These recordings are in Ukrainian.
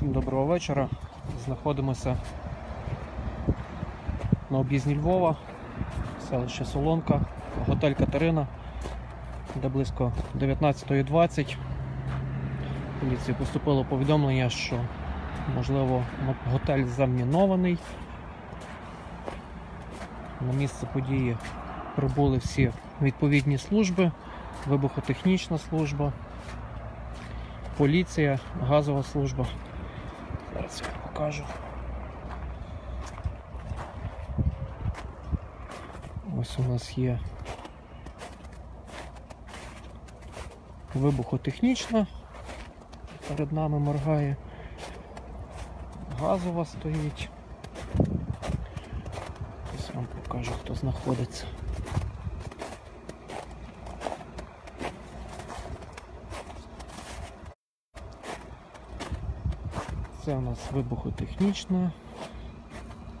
Всім доброго вечора. Знаходимося на об'їзні Львова, селище Солонка, готель Катерина, де близько 19.20. Поліції поступило повідомлення, що можливо готель замінований. На місце події прибули всі відповідні служби, вибухотехнічна служба, поліція, газова служба. Зараз я покажу. Ось у нас є вибухотехнічна, перед нами моргає, газова стоїть. Ось вам покажу, хто знаходиться. Це у нас вибухотехнічна,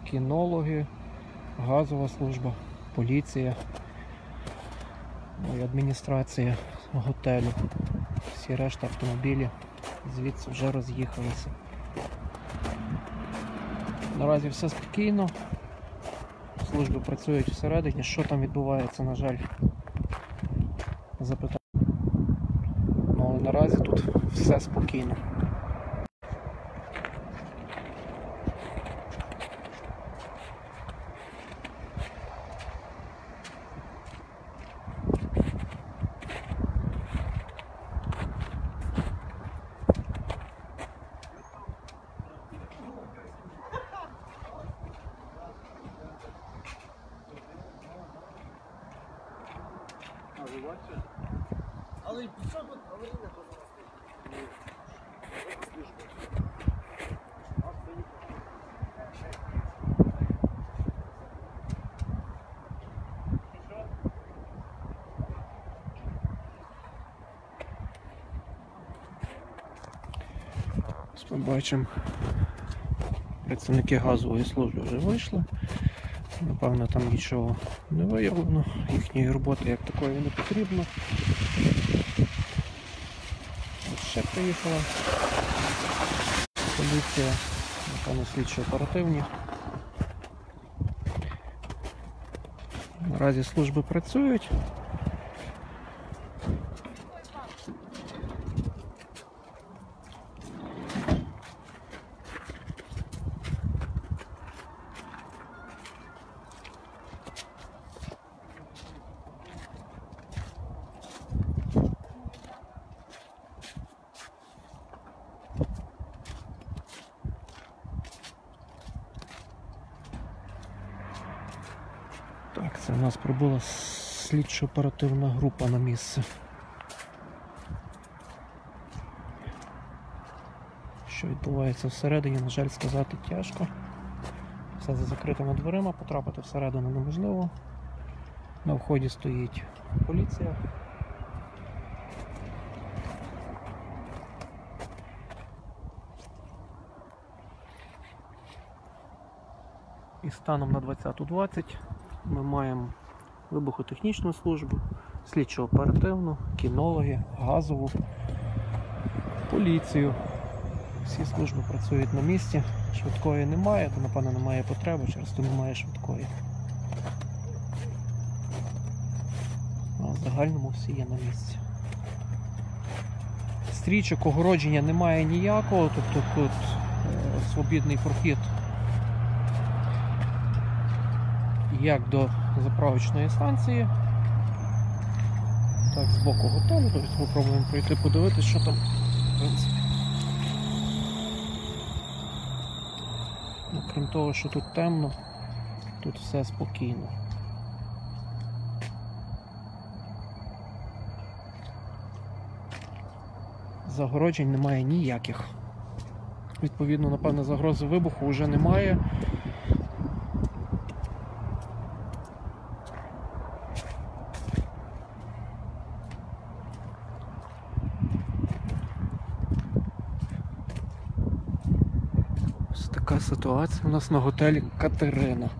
кінологи, газова служба, поліція, ну і адміністрація готелю. Всі решта автомобілі звідси вже роз'їхалися. Наразі все спокійно. Служби працюють всередині. Що там відбувається, на жаль, запитання. Ну, але наразі тут все спокійно. Але що тут аварійне Ось Ми бачимо, працівники газової служби вже вийшли. Напевно, там нічого не виявлено, їхньої роботи як такої не потрібно. От ще приїхала поліція, напевно, слідчо оперативні. Наразі служби працюють. Так, це в нас прибула слідчо-оперативна група на місце. Що відбувається всередині, на жаль, сказати тяжко. Все за закритими дверима, потрапити всередину неможливо. На вході стоїть поліція. І станом на 20.20 ми маємо вибухотехнічну службу, слідчо оперативну, кінологи, газову, поліцію. Всі служби працюють на місці. Швидкої немає, то напевно немає потреби, через то немає швидкої. А в загальному всі є на місці. Стрічок огородження немає ніякого, тобто тут е, свобідний прохід як до заправочної станції, так з боку готелю. Тобто ми пробуємо пройти подивитися, що там в принципі. Ну, крім того, що тут темно, тут все спокійно. Загороджень немає ніяких. Відповідно, напевно, загрози вибуху вже немає. Така ситуація у нас на готелі Катерина.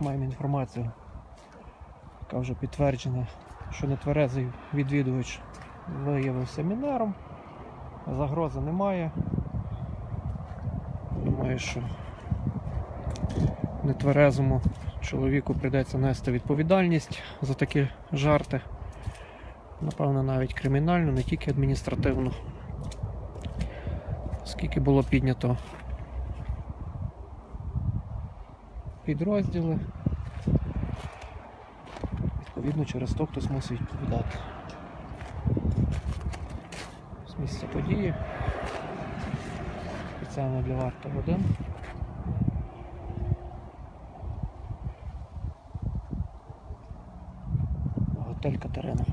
Маємо інформацію, яка вже підтверджена, що нетверезий відвідувач виявився мінером. Загрози немає. Думаю, що нетверезому чоловіку прийдеться нести відповідальність за такі жарти. Напевно, навіть кримінальну, не тільки адміністративну. Скільки було піднято підрозділи. Відповідно, через то хтось мусить відповідати. З місця події. Спеціально для варти один. Готель Катерина.